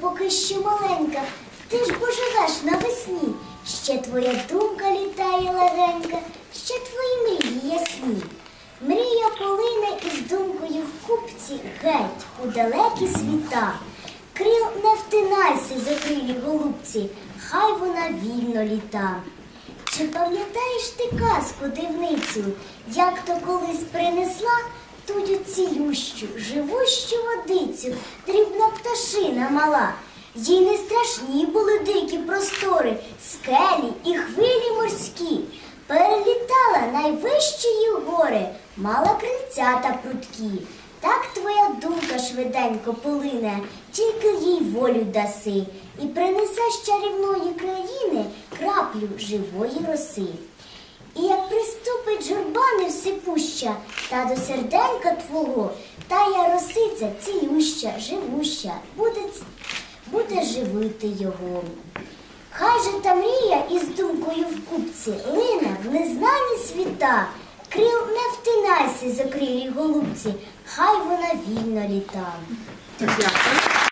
поки ще маленька, ти ж поживеш навесні. Ще твоя думка літає легенька, ще твої мрії ясні. Мрія полине із думкою в купці геть у далекі світа. Крил не втинайся закрилі голубці, хай вона вільно літа. Чи пам'ятаєш ти казку дивницю, як то колись принесла тую цілющу, живущу водицю, пташина мала? Їй не страшні були дикі простори, скелі і хвилі морські. Перелітала найвищі її гори, мала крильця та пруткі. Так твоя думка швиденько полине, тільки їй волю даси, і принесе з чарівної країни краплю живої роси. І як приступить журба невсипуща, та до серденька твого, тая росиця цілюща, живуща, буде, буде живити його. Хай же та мрія із думкою в купці лине в незнані світа. Крил не втинайся, закрилі голубці, хай вона вільно літа. Дякую.